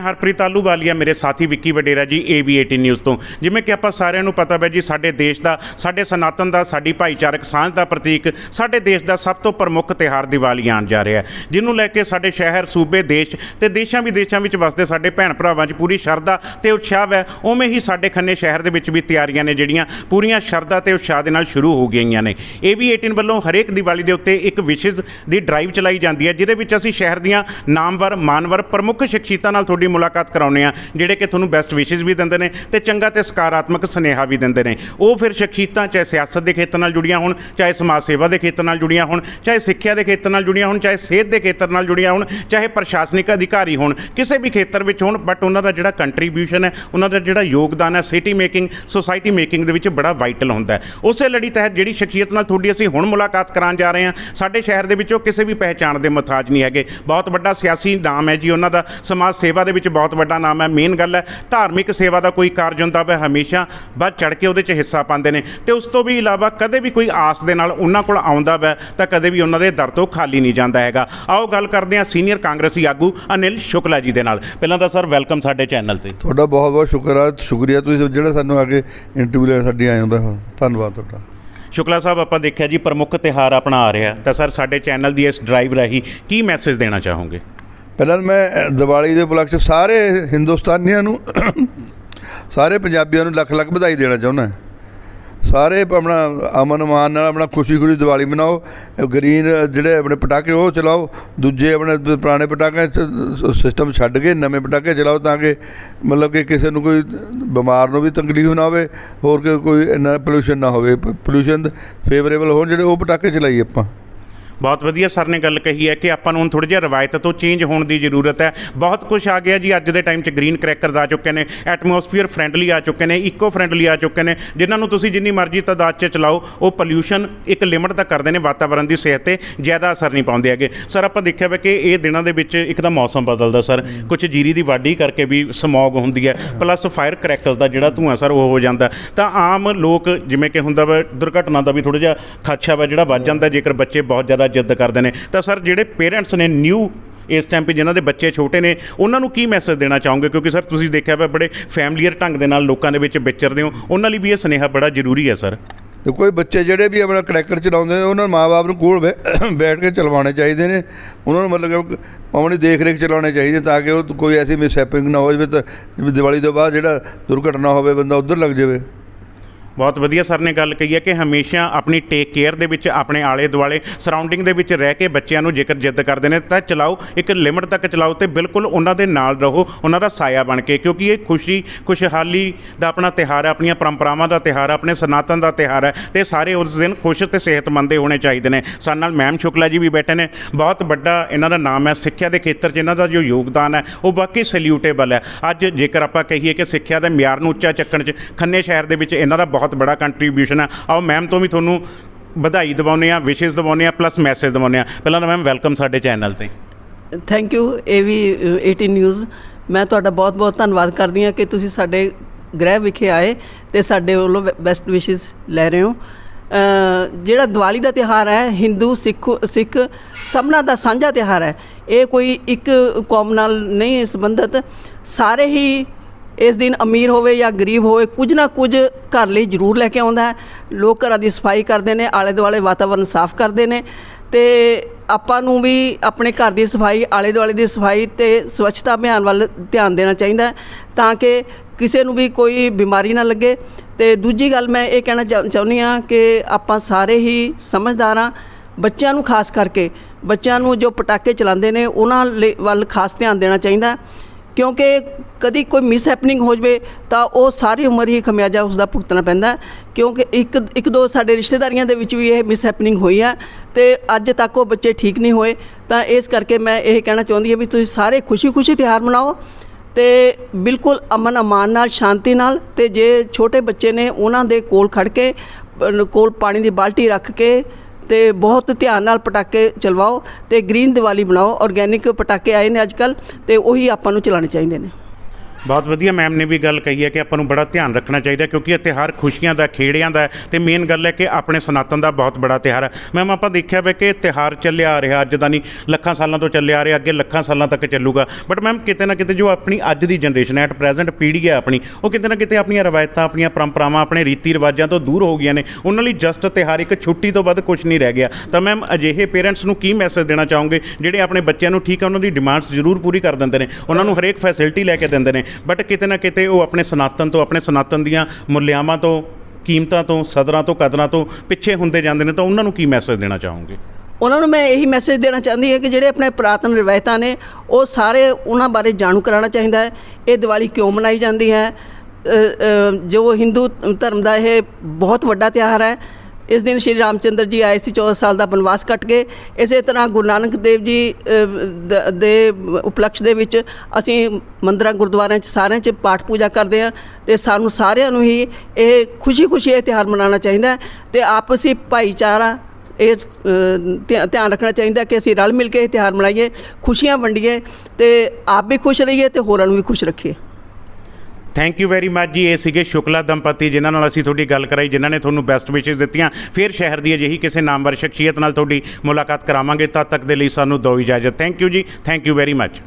ਮੈਂ ਹਰਪ੍ਰੀਤ ਆਲੂਵਾਲੀਆ ਮੇਰੇ ਸਾਥੀ ਵਿੱਕੀ ਵਡੇਰਾ ਜੀ AV18 ਨਿਊਜ਼ ਤੋਂ। ਜਿਵੇਂ ਕਿ ਆਪਾਂ ਸਾਰਿਆਂ ਨੂੰ ਪਤਾ ਹੈ ਜੀ, ਸਾਡੇ ਦੇਸ਼ ਦਾ, ਸਾਡੇ ਸਨਾਤਨ ਦਾ, ਸਾਡੀ ਭਾਈਚਾਰਕ ਸਾਂਝ ਦਾ ਪ੍ਰਤੀਕ ਸਾਡੇ ਦੇਸ਼ ਦਾ ਸਭ ਤੋਂ ਪ੍ਰਮੁੱਖ ਤਿਉਹਾਰ ਦੀਵਾਲੀ ਆਉਣ ਜਾ ਰਿਹਾ ਹੈ। ਜਿਹਨੂੰ ਲੈ ਕੇ ਸਾਡੇ ਸ਼ਹਿਰ, ਸੂਬੇ, ਦੇਸ਼ ਤੇ ਦੇਸ਼ਾਂ ਵਿਦੇਸ਼ਾਂ ਵਿੱਚ ਵਸਦੇ ਸਾਡੇ ਭੈਣ ਭਰਾਵਾਂ 'ਚ ਪੂਰੀ ਸ਼ਰਧਾ ਤੇ ਉਤਸ਼ਾਹ ਹੈ ਉਵੇਂ ਹੀ ਸਾਡੇ ਖੰਨੇ ਸ਼ਹਿਰ ਦੇ ਵਿੱਚ ਵੀ ਤਿਆਰੀਆਂ ਨੇ ਜਿਹੜੀਆਂ ਪੂਰੀਆਂ ਸ਼ਰਧਾ ਤੇ ਉਤਸ਼ਾਹ ਦੇ ਨਾਲ ਸ਼ੁਰੂ ਹੋ ਗਈਆਂ ਨੇ। AV18 ਵੱਲੋਂ ਹਰੇਕ ਦੀਵਾਲੀ ਦੇ ਉੱਤੇ ਇੱਕ ਵਿਸ਼ੇਸ਼ ਦੀ ਡਰਾਈਵ ਚਲਾਈ ਜਾਂਦੀ ਹੈ, ਜਿਹਦੇ ਵਿੱਚ ਅਸੀਂ ਸ਼ਹਿਰ ਦੀਆਂ ਨਾਮਵਰ, ਮਾਨਵਰ, ਪ੍ਰਮੁੱਖ ਸ਼ਖਸੀਅਤਾਂ ਨਾਲ ਤੁਹਾਡੀ ਮੁਲਾਕਾਤ ਕਰਾਉਂਦੇ ਆ ਜਿਹੜੇ ਕਿ ਤੁਹਾਨੂੰ ਬੈਸਟ ਵਿਸ਼ੇਸ ਵੀ ਦਿੰਦੇ ਨੇ ਤੇ ਚੰਗਾ ਤੇ ਸਕਾਰਾਤਮਕ ਸੁਨੇਹਾ ਵੀ ਦਿੰਦੇ ਨੇ। ਉਹ ਫਿਰ ਸ਼ਖਸੀਅਤਾਂ, ਚਾਹੇ ਸਿਆਸਤ ਦੇ ਖੇਤਰ ਨਾਲ ਜੁੜੀਆਂ ਹੋਣ, ਚਾਹੇ ਸਮਾਜ ਸੇਵਾ ਦੇ ਖੇਤਰ ਨਾਲ ਜੁੜੀਆਂ ਹੋਣ, ਚਾਹੇ ਸਿੱਖਿਆ ਦੇ ਖੇਤਰ ਨਾਲ ਜੁੜੀਆਂ ਹੋਣ, ਚਾਹੇ ਸਿਹਤ ਦੇ ਖੇਤਰ ਨਾਲ ਜੁੜੀਆਂ ਹੋਣ, ਚਾਹੇ ਪ੍ਰਸ਼ਾਸਨਿਕ ਅਧਿਕਾਰੀ ਹੋਣ, ਕਿਸੇ ਵੀ ਖੇਤਰ ਵਿੱਚ ਹੋਣ ਬਟ ਉਹਨਾਂ ਦਾ ਜਿਹੜਾ ਕੰਟਰੀਬਿਊਸ਼ਨ ਹੈ, ਉਹਨਾਂ ਦਾ ਜਿਹੜਾ ਯੋਗਦਾਨ ਹੈ ਸਿਟੀ ਮੇਕਿੰਗ ਸੋਸਾਇਟੀ ਮੇਕਿੰਗ ਦੇ ਵਿੱਚ ਬੜਾ ਵਾਈਟਲ ਹੁੰਦਾ ਹੈ। ਉਸੇ ਲੜੀ ਤਹਿਤ ਜਿਹੜੀ ਸ਼ਖਸੀਅਤ ਨਾਲ ਤੁਹਾਡੀ ਅਸੀਂ ਹੁਣ ਮੁਲਾਕਾਤ ਕਰਾਉਣ ਜਾ ਰਹੇ ਹਾਂ, ਸਾਡੇ ਸ਼ਹਿਰ ਦੇ ਵਿੱਚੋਂ ਕਿਸੇ ਵੀ ਪਹਿਚਾਣ ਦੇ ਮੁਹਤਾਜ ਨਹੀਂ ਹੈਗੇ। ਬਹੁਤ ਵੱਡਾ ਸਿਆਸੀ ਨਾਮ ਹੈ ਜੀ ਉਹਨਾਂ ਦਾ। ਸਮਾਜ ਸੇਵਾ ਦੇ ਵਿੱਚ ਬਹੁਤ ਵੱਡਾ ਨਾਮ ਹੈ। ਮੇਨ ਗੱਲ ਹੈ ਧਾਰਮਿਕ ਸੇਵਾ ਦਾ ਕੋਈ ਕਾਰਜ ਹੁੰਦਾ ਵਾ ਹਮੇਸ਼ਾ ਵੱਧ ਚੜ ਕੇ ਉਹਦੇ 'ਚ ਹਿੱਸਾ ਪਾਉਂਦੇ ਨੇ। ਤੇ ਉਸ ਤੋਂ ਵੀ ਇਲਾਵਾ ਕਦੇ ਵੀ ਕੋਈ ਆਸ ਦੇ ਨਾਲ ਉਹਨਾਂ ਕੋਲ ਆਉਂਦਾ ਵਾ ਤਾਂ ਕਦੇ ਵੀ ਉਹਨਾਂ ਦੇ ਦਰ ਤੋਂ ਖਾਲੀ ਨਹੀਂ ਜਾਂਦਾ ਹੈਗਾ। ਆਓ ਗੱਲ ਕਰਦੇ ਹਾਂ ਸੀਨੀਅਰ ਕਾਂਗਰਸੀ ਆਗੂ ਅਨਿਲ ਸ਼ੁਕਲਾ ਜੀ ਦੇ ਨਾਲ। ਪਹਿਲਾਂ ਤਾਂ ਸਰ ਵੈਲਕਮ ਸਾਡੇ ਚੈਨਲ ਤੇ। ਤੁਹਾਡਾ ਬਹੁਤ ਬਹੁਤ ਸ਼ੁਕਰ ਆ ਸ਼ੁਕਰੀਆ। ਤੁਸੀਂ ਜਿਹੜਾ ਸਾਨੂੰ ਆ ਕੇ ਇੰਟਰਵਿਊ ਲੈਣ ਸਾਡੀ ਆਏ ਹੋ। ਧੰਨਵਾਦ ਤੁਹਾਡਾ। ਸ਼ੁਕਲਾ ਸਾਹਿਬ ਆਪਾਂ ਦੇਖਿਆ ਜੀ ਪ੍ਰਮੁੱਖ ਤਿਹਾਰ ਆਪਣਾ ਆ ਰਿਹਾ। ਤਾਂ ਸਰ ਸਾਡੇ ਚੈਨਲ ਦੀ ਇਸ ਡਰਾਈਵ ਰਾਹੀਂ ਕੀ ਮੈਸੇਜ ਦੇਣਾ ਚਾਹੋਗੇ? ਪਹਿਲਾਂ ਮੈਂ ਦੀਵਾਲੀ ਦੇ ਉਪਲਕਸ਼ ਸਾਰੇ ਹਿੰਦੁਸਤਾਨੀਆਂ ਨੂੰ, ਸਾਰੇ ਪੰਜਾਬੀਆਂ ਨੂੰ ਲੱਖ ਲੱਖ ਵਧਾਈ ਦੇਣਾ ਚਾਹੁੰਦਾ ਸਾਰੇ ਆਪਣਾ ਅਮਨ ਮਾਨ ਨਾਲ ਆਪਣਾ ਖੁਸ਼ੀ ਖੁਸ਼ੀ ਦੀਵਾਲੀ ਮਨਾਓ ਇਹ ਗ੍ਰੀਨ ਜਿਹੜੇ ਆਪਣੇ ਪਟਾਕੇ ਉਹ ਚਲਾਓ, ਦੂਜੇ ਆਪਣੇ ਪ- ਪੁਰਾਣੇ ਪਟਾਕੇ ਸਿਸਟਮ ਛੱਡ ਕੇ ਨਵੇਂ ਪਟਾਕੇ ਚਲਾਓ ਤਾਂ ਕਿ ਮਤਲਬ ਕਿ ਕਿਸੇ ਨੂੰ ਕੋਈ ਬਿਮਾਰ ਨੂੰ ਵੀ ਤਕਲੀਫ ਨਾ ਹੋਵੇ, ਹੋਰ ਕਿ ਕੋਈ ਇੰਨਾ ਪੋਲੂਸ਼ਨ ਨਾ ਹੋਵੇ ਪੋਲੂਸ਼ਨ ਫੇਵਰੇਬਲ ਹੋਣ ਜਿਹੜੇ ਉਹ ਪਟਾਕੇ ਚਲਾਈਏ ਆਪਾਂ। ਬਹੁਤ ਵਧੀਆ ਸਰ ਨੇ ਗੱਲ ਕਹੀ ਹੈ ਕਿ ਆਪਾਂ ਨੂੰ ਹੁਣ ਥੋੜ੍ਹਾ ਜਿਹਾ ਰਵਾਇਤ ਤੋਂ ਚੇਂਜ ਹੋਣ ਦੀ ਜ਼ਰੂਰਤ ਹੈ। ਬਹੁਤ ਕੁਝ ਆ ਗਿਆ ਜੀ, ਅੱਜ ਦੇ ਟਾਈਮ 'ਚ ਗ੍ਰੀਨ ਕ੍ਰੈਕਰਸ ਆ ਚੁੱਕੇ ਨੇ ਐਟਮੋਸਫੀਅਰ ਫ੍ਰੈਂਡਲੀ ਆ ਚੁੱਕੇ ਨੇ ਇਕੋ ਫ੍ਰੈਂਡਲੀ ਆ ਚੁੱਕੇ ਨੇ। ਜਿਨ੍ਹਾਂ ਨੂੰ ਤੁਸੀਂ ਜਿੰਨੀ ਮਰਜ਼ੀ ਤਾਦਾਦ 'ਚ ਚਲਾਓ, ਉਹ ਪੋਲਿਊਸ਼ਨ ਇੱਕ ਲਿਮਟ ਤੱਕ ਕਰਦੇ ਨੇ ਵਾਤਾਵਰਣ ਦੀ ਸਿਹਤ ਤੇ, ਜ਼ਿਆਦਾ ਅਸਰ ਨਹੀਂ ਪਾਉਂਦੇ ਹੈਗੇ। ਸਰ, ਆਪਾਂ ਦੇਖਿਆ ਵਾ ਕਿ ਇਹ ਦਿਨਾਂ ਦੇ ਵਿੱਚ ਇੱਕ ਤਾਂ ਮੌਸਮ ਬਦਲਦਾ ਸਰ। ਕੁਝ ਜੀਰੀ ਦੀ ਵਾਢੀ ਕਰਕੇ ਵੀ ਸਮੌਗ ਹੁੰਦੀ ਹੈ ਪਲੱਸ ਫਾਇਰ ਕ੍ਰੈਕਰਸ ਦਾ ਜਿਹੜਾ ਧੂਆਂ ਸਰ, ਉਹ ਹੋ ਜਾਂਦਾ। ਤਾਂ ਆਮ ਲੋਕ ਜਿਵੇਂ ਕਿ ਹੁੰਦਾ ਵਾ, ਦੁਰਘਟਨਾ ਦਾ ਵੀ ਥੋੜਾ ਜਿਹਾ ਖਦਸ਼ਾ ਵਾ ਜਿਹੜਾ ਵੱਧ ਜਾਂਦਾ, ਜੇਕਰ ਬੱਚੇ ਬਹੁਤ ਜ਼ਿਆਦਾ ਜਿੱਦ ਕਰਦੇ ਨੇ। ਤਾਂ ਸਰ, ਜਿਹੜੇ ਪੇਰੈਂਟਸ ਨੇ ਨਿਊ ਇਸ ਟਾਈਮ 'ਤੇ ਜਿਨ੍ਹਾਂ ਦੇ ਬੱਚੇ ਛੋਟੇ ਨੇ, ਉਹਨਾਂ ਨੂੰ ਕੀ ਮੈਸੇਜ ਦੇਣਾ ਚਾਹੋਗੇ? ਕਿਉਂਕਿ ਸਰ, ਤੁਸੀਂ ਦੇਖਿਆ ਵਾ ਬੜੇ ਫੈਮਲੀਅਰ ਢੰਗ ਦੇ ਨਾਲ ਲੋਕਾਂ ਦੇ ਵਿੱਚ ਵਿਚਰਦੇ ਹੋ। ਉਹਨਾਂ ਲਈ ਵੀ ਇਹ ਸੁਨੇਹਾ ਬੜਾ ਜ਼ਰੂਰੀ ਹੈ, ਸਰ। ਤੇ ਕੋਈ ਬੱਚੇ ਜਿਹੜੇ ਵੀ ਆਪਣਾ ਕਰੈਕਰ ਚਲਾਉਂਦੇ ਨੇ, ਉਹਨਾਂ ਨੂੰ ਮਾਪੇ ਨੂੰ ਕੋਲ ਬੈ- ਬੈਠ ਕੇ ਚਲਵਾਉਣੇ ਚਾਹੀਦੇ ਨੇ। ਉਹਨਾਂ ਨੂੰ ਮਤਲਬ ਕਿ ਆਪਣੀ ਦੇਖ ਰੇਖ ਚਲਾਉਣੇ ਚਾਹੀਦੇ ਤਾਂ ਕਿ ਉਹ ਕੋਈ ਐਸੀ ਮਿਸਹੈਪਿੰਗ ਨਾ ਹੋ ਜਾਵੇ, ਤਾਂ ਜਿਵੇਂ ਦੀਵਾਲੀ ਤੋਂ ਬਾਅਦ ਜਿਹੜਾ ਦੁਰਘਟਨਾ ਹੋਵੇ, ਬੰਦਾ ਉਧਰ ਲੱਗ ਜਾਵੇ। ਬਹੁਤ ਵਧੀਆ ਸਰ ਨੇ ਗੱਲ ਕਹੀ ਹੈ ਕਿ ਹਮੇਸ਼ਾ ਆਪਣੀ ਟੇਕ ਕੇਅਰ ਦੇ ਵਿੱਚ, ਆਪਣੇ ਆਲੇ ਦੁਆਲੇ ਸਰਾਊਂਡਿੰਗ ਦੇ ਵਿੱਚ ਰਹਿ ਕੇ ਬੱਚਿਆਂ ਨੂੰ ਜੇਕਰ ਜਿੱਦ ਕਰਦੇ ਨੇ, ਤਾਂ ਚਲਾਓ, ਇੱਕ ਲਿਮਟ ਤੱਕ ਚਲਾਓ ਤੇ ਬਿਲਕੁਲ ਉਹਨਾਂ ਦੇ ਨਾਲ ਰਹੋ, ਉਹਨਾਂ ਦਾ ਸਾਇਆ ਬਣ ਕੇ, ਕਿਉਂਕਿ ਇਹ ਖੁਸ਼ੀ, ਖੁਸ਼ਹਾਲੀ ਦਾ ਆਪਣਾ ਤਿਹਾਰ ਹੈ, ਆਪਣੀਆਂ ਪਰੰਪਰਾਵਾਂ ਦਾ ਤਿਹਾਰ ਹੈ, ਆਪਣੇ ਸਨਾਤਨ ਦਾ ਤਿਹਾਰ ਹੈ, ਤੇ ਸਾਰੇ ਉਸ ਦਿਨ ਖੁਸ਼ ਤੇ ਸਿਹਤਮੰਦ ਹੋਣੇ ਚਾਹੀਦੇ ਨੇ। ਸਾਡੇ ਨਾਲ ਮੈਮ ਸ਼ੁਕਲਾ ਜੀ ਵੀ ਬੈਠੇ ਨੇ, ਬਹੁਤ ਵੱਡਾ ਇਹਨਾਂ ਦਾ ਨਾਮ ਹੈ, ਸਿੱਖਿਆ ਦੇ ਖੇਤਰ 'ਚ ਇਹਨਾਂ ਦਾ ਜੋ ਯੋਗਦਾਨ ਹੈ, ਉਹ ਬਾਕੀ ਸੈਲਿਊਟੇਬਲ ਹੈ। ਅੱਜ ਜੇਕਰ ਆਪਾਂ ਕਹੀਏ ਕਿ ਸਿੱਖਿਆ ਦੇ ਮਿਆਰ ਨੂੰ ਉੱਚਾ ਚੱਕਣ 'ਚ, ਖੰਨੇ ਸ਼ਹਿਰ ਦੇ ਵਿੱਚ ਇਹਨਾਂ ਦਾ ਬਹੁਤ ਬੜਾ ਕੰਟਰੀਬਿਊਸ਼ਨ ਹੈ ਆਓ ਮੈਮ ਤੋਂ ਵੀ ਤੁਹਾਨੂੰ ਵਧਾਈ ਦਿਵਾਉਂਦੇ ਆ ਵਿਸ਼ੇਸ ਦਿਵਾਉਂਦੇ ਆ ਪਲੱਸ ਮੈਸੇਜ ਦਿਵਾਉਂਦੇ ਆ ਪਹਿਲਾਂ ਤਾਂ ਮੈਮ ਵੈਲਕਮ ਸਾਡੇ ਚੈਨਲ ਤੇ। ਥੈਂਕ ਯੂ ਏਵੀ 18 ਨਿਊਜ਼ ਮੈਂ ਤੁਹਾਡਾ ਬਹੁਤ-ਬਹੁਤ ਧੰਨਵਾਦ ਕਰਦੀ ਹਾਂ ਕਿ ਤੁਸੀਂ ਸਾਡੇ ਗ੍ਰਹਿ ਵਿਖੇ ਆਏ ਤੇ ਸਾਡੇ ਵੱਲੋਂ ਬੈਸਟ ਵਿਸ਼ੇਸ ਲੈ ਰਹੇ ਹੋ। ਜਿਹੜਾ ਦੀਵਾਲੀ ਦਾ ਤਿਹਾਰ ਹੈ, ਹਿੰਦੂ, ਸਿੱਖ ਸਿੱਖ ਸਭਨਾਂ ਦਾ ਸਾਂਝਾ ਤਿਹਾਰ ਹੈ, ਇਹ ਕੋਈ ਇੱਕ ਕੌਮ ਨਾਲ ਨਹੀਂ ਸੰਬੰਧਿਤ। ਸਾਰੇ ਹੀ ਇਸ ਦਿਨ ਅਮੀਰ ਹੋਵੇ ਜਾਂ ਗਰੀਬ ਹੋਵੇ, ਕੁਝ ਨਾ ਕੁਝ ਘਰ ਲਈ ਜ਼ਰੂਰ ਲੈ ਕੇ ਆਉਂਦਾ ਹੈ। ਲੋਕ ਘਰਾਂ ਦੀ ਸਫ਼ਾਈ ਕਰਦੇ ਨੇ ਆਲੇ ਦੁਆਲੇ ਵਾਤਾਵਰਨ ਸਾਫ਼ ਕਰਦੇ ਨੇ ਤੇ ਆਪਾਂ ਨੂੰ ਵੀ ਆਪਣੇ ਘਰ ਦੀ ਸਫ਼ਾਈ ਆਲੇ ਦੁਆਲੇ ਦੀ ਸਫ਼ਾਈ ਤੇ ਸਵੱਛਤਾ ਅਭਿਆਨ ਵੱਲ ਧਿਆਨ ਦੇਣਾ ਚਾਹੀਦਾ ਤਾਂ ਕਿ ਕਿਸੇ ਨੂੰ ਵੀ ਕੋਈ ਬਿਮਾਰੀ ਨਾ ਲੱਗੇ। ਤੇ ਦੂਜੀ ਗੱਲ ਮੈਂ ਇਹ ਕਹਿਣਾ ਚਾਹ- ਚਾਹੁੰਦੀ ਹਾਂ ਕਿ ਆਪਾਂ ਸਾਰੇ ਹੀ ਸਮਝਦਾਰ ਹਾਂ, ਬੱਚਿਆਂ ਨੂੰ ਖਾਸ ਕਰਕੇ। ਬੱਚਿਆਂ ਨੂੰ ਜੋ ਪਟਾਕੇ ਚਲਾਉਂਦੇ ਨੇ, ਉਹਨਾਂ ਲਈ- ਵੱਲ ਖਾਸ ਧਿਆਨ ਦੇਣਾ ਚਾਹੀਦਾ ਕਿਉਂਕਿ ਕਦੀ ਕੋਈ ਮਿਸ ਹੈਪਨਿੰਗ ਹੋ ਜਵੇ ਤਾਂ ਉਹ ਸਾਰੀ ਉਮਰ ਹੀ ਖਮਿਆਜਾ ਉਸ ਦਾ ਭੁਗਤਣਾ ਪੈਂਦਾ ਕਿਉਂਕਿ ਇੱਕ ਇੱਕ ਦੋ ਸਾਡੇ ਰਿਸ਼ਤੇਦਾਰੀਆਂ ਦੇ ਵਿੱਚ ਵੀ ਇਹ ਮਿਸ ਹੈਪਨਿੰਗ ਹੋਈ ਹੈ ਤੇ ਅੱਜ ਤੱਕ ਉਹ ਬੱਚੇ ਠੀਕ ਨਹੀਂ ਹੋਏ। ਤਾਂ ਇਸ ਕਰਕੇ ਮੈਂ ਇਹ ਕਹਿਣਾ ਚਾਹੁੰਦੀ ਹਾਂ ਵੀ ਤੁਸੀਂ ਸਾਰੇ ਖੁਸ਼ੀ-ਖੁਸ਼ੀ ਤਿਉਹਾਰ ਮਨਾਓ ਤੇ ਬਿਲਕੁਲ ਅਮਨ ਅਮਾਨ ਨਾਲ, ਸ਼ਾਂਤੀ ਨਾਲ ਤੇ ਜੇ ਛੋਟੇ ਬੱਚੇ ਨੇ ਉਹਨਾਂ ਦੇ ਕੋਲ ਖੜ ਕੇ ਕੋਲ ਪਾਣੀ ਦੀ ਬਾਲਟੀ ਰੱਖ ਕੇ ਤੇ ਬਹੁਤ ਧਿਆਨ ਨਾਲ ਪਟਾਕੇ ਚਲਵਾਓ ਤੇ ਗ੍ਰੀਨ ਦੀਵਾਲੀ ਬਣਾਓ ਆਰਗੈਨਿਕ ਪਟਾਕੇ ਆਏ ਨੇ ਅੱਜ ਕੱਲ ਤੇ ਉਹੀ ਆਪਾਂ ਨੂੰ ਚਲਾਉਣੇ ਚਾਹੀਦੇ ਨੇ। ਬਹੁਤ ਵਧੀਆ ਮੈਮ ਨੇ ਵੀ ਗੱਲ ਕਹੀ ਹੈ ਕਿ ਆਪਾਂ ਨੂੰ ਬੜਾ ਧਿਆਨ ਰੱਖਣਾ ਚਾਹੀਦਾ ਕਿਉਂਕਿ ਇਹ ਤਿਉਹਾਰ ਖੁਸ਼ੀਆਂ ਦਾ, ਖੇੜਿਆਂ ਦਾ ਹੈ ਤੇ ਮੇਨ ਗੱਲ ਹੈ ਕਿ ਆਪਣੇ ਸਨਾਤਨ ਦਾ ਬਹੁਤ ਬੜਾ ਤਿਉਹਾਰ ਹੈ। ਮੈਮ ਆਪਾਂ ਦੇਖਿਆ ਵੇ ਕਿ ਤਿਉਹਾਰ ਚੱਲਿਆ ਆ ਰਿਹਾ, ਅੱਜ ਦਾ ਨਹੀਂ, ਲੱਖਾਂ ਸਾਲਾਂ ਤੋਂ ਚੱਲਿਆ ਆ ਰਿਹਾ, ਅੱਗੇ ਲੱਖਾਂ ਸਾਲਾਂ ਤੱਕ ਚੱਲੂਗਾ। ਬਟ ਮੈਮ ਕਿਤੇ ਨਾ ਕਿਤੇ ਜੋ ਆਪਣੀ ਅੱਜ ਦੀ ਜਨਰੇਸ਼ਨ ਹੈ ਐਟ ਪ੍ਰੈਜ਼ੈਂਟ ਪੀੜ੍ਹੀ ਹੈ ਆਪਣੀ, ਉਹ ਕਿਤੇ ਨਾ ਕਿਤੇ ਆਪਣੀਆਂ ਰਵਾਇਤਾਂ, ਆਪਣੀਆਂ ਪਰੰਪਰਾਵਾਂ, ਆਪਣੇ ਰੀਤੀ ਰਿਵਾਜਾਂ ਤੋਂ ਦੂਰ ਹੋ ਗਈਆਂ ਨੇ। ਉਹਨਾਂ ਲਈ ਜਸਟ ਤਿਉਹਾਰ ਇੱਕ ਛੁੱਟੀ ਤੋਂ ਵੱਧ ਕੁਝ ਨਹੀਂ ਰਹਿ ਗਿਆ। ਤਾਂ ਮੈਮ ਅਜਿਹੇ ਪੇਰੈਂਟਸ ਨੂੰ ਕੀ ਮੈਸੇਜ ਦੇਣਾ ਚਾਹੋਗੇ? ਜਿਹੜੇ ਆਪਣੇ ਬੱਚਿਆਂ ਨੂੰ ਠੀਕ ਹੈ ਉਹਨਾਂ ਦੀ ਡਿਮਾਂਡਸ ਜ਼ਰੂਰ ਪੂਰੀ ਕਰ ਦਿੰਦੇ ਨੇ। ਉਹਨਾਂ ਨੂੰ ਹਰੇਕ ਫੈਸਿਲਿਟੀ ਲੈ ਕੇ ਦਿੰਦੇ ਨੇ। ਬਟ ਕਿਤੇ ਨਾ ਕਿਤੇ ਉਹ ਆਪਣੇ ਸਨਾਤਨ ਤੋਂ, ਆਪਣੇ ਸਨਾਤਨ ਦੀਆਂ ਮੁੱਲਿਆਵਾਂ ਤੋਂ, ਕੀਮਤਾਂ ਤੋਂ, ਸਦਰਾਂ ਤੋਂ, ਕਦਰਾਂ ਤੋਂ ਪਿੱਛੇ ਹੁੰਦੇ ਜਾਂਦੇ ਨੇ ਤਾਂ ਉਹਨਾਂ ਨੂੰ ਕੀ ਮੈਸੇਜ ਦੇਣਾ ਚਾਹੋਗੇ? ਉਹਨਾਂ ਨੂੰ ਮੈਂ ਇਹੀ ਮੈਸੇਜ ਦੇਣਾ ਚਾਹੁੰਦੀ ਹਾਂ ਕਿ ਜਿਹੜੇ ਆਪਣੇ ਪੁਰਾਤਨ ਰਵਾਇਤਾਂ ਨੇ, ਉਹ ਸਾਰੇ ਉਹਨਾਂ ਬਾਰੇ ਜਾਣੂ ਕਰਾਉਣਾ ਚਾਹੀਦਾ ਹੈ। ਇਹ ਦੀਵਾਲੀ ਕਿਉਂ ਮਨਾਈ ਜਾਂਦੀ ਹੈ? ਜੋ ਹਿੰਦੂ ਧਰਮ ਦਾ ਇਹ ਬਹੁਤ ਵੱਡਾ ਤਿਉਹਾਰ ਹੈ ਇਸ ਦਿਨ ਸ਼੍ਰੀ ਰਾਮਚੰਦਰ ਜੀ ਆਏ ਸੀ 14 ਸਾਲ ਦਾ ਬਨਵਾਸ ਕੱਟ ਕੇ ਇਸੇ ਤਰ੍ਹਾਂ ਗੁਰੂ ਨਾਨਕ ਦੇਵ ਜੀ ਦੇ ਉਪਲਕਸ਼ ਦੇ ਵਿੱਚ ਅਸੀਂ ਮੰਦਰਾਂ, ਗੁਰਦੁਆਰਿਆਂ 'ਚ ਸਾਰਿਆਂ 'ਚ ਪਾਠ ਪੂਜਾ ਕਰਦੇ ਹਾਂ ਤੇ ਸਾਨੂੰ ਸਾਰਿਆਂ ਨੂੰ ਹੀ ਇਹ ਖੁਸ਼ੀ-ਖੁਸ਼ੀ ਇਹ ਤਿਉਹਾਰ ਮਨਾਉਣਾ ਚਾਹੀਦਾ ਹੈ ਤੇ ਆਪਸੀ ਭਾਈਚਾਰਾ ਇਹ ਧਿਆ- ਧਿਆਨ ਰੱਖਣਾ ਚਾਹੀਦਾ ਕਿ ਅਸੀਂ ਰਲ ਮਿਲ ਕੇ ਇਹ ਤਿਉਹਾਰ ਮਨਾਈਏ, ਖੁਸ਼ੀਆਂ ਵੰਡੀਏ ਤੇ ਆਪ ਵੀ ਖੁਸ਼ ਰਹੀਏ ਤੇ ਹੋਰਾਂ ਨੂੰ ਵੀ ਖੁਸ਼ ਰੱਖੀਏ। ਥੈਂਕ ਯੂ ਵੈਰੀ ਮੱਚ ਜੀ। ਇਹ ਸੀਗੇ ਸ਼ੁਕਲਾ ਦੰਪਤੀ, ਜਿਨ੍ਹਾਂ ਨਾਲ ਅਸੀਂ ਤੁਹਾਡੀ ਗੱਲ ਕਰਾਈ, ਜਿਨ੍ਹਾਂ ਨੇ ਤੁਹਾਨੂੰ ਬੈਸਟ ਵਿਸ਼ੇਸ ਦਿੱਤੀਆਂ। ਫਿਰ ਸ਼ਹਿਰ ਦੀ ਅਜਿਹੀ ਕਿਸੇ ਨਾਮਵਰ ਸ਼ਖਸੀਅਤ ਨਾਲ ਤੁਹਾਡੀ ਮੁਲਾਕਾਤ ਕਰਾਵਾਂਗੇ। ਤਦ ਤੱਕ ਦੇ ਲਈ ਸਾਨੂੰ ਦਿਓ ਇਜਾਜ਼ਤ। ਥੈਂਕ ਯੂ ਜੀ। Thank you very much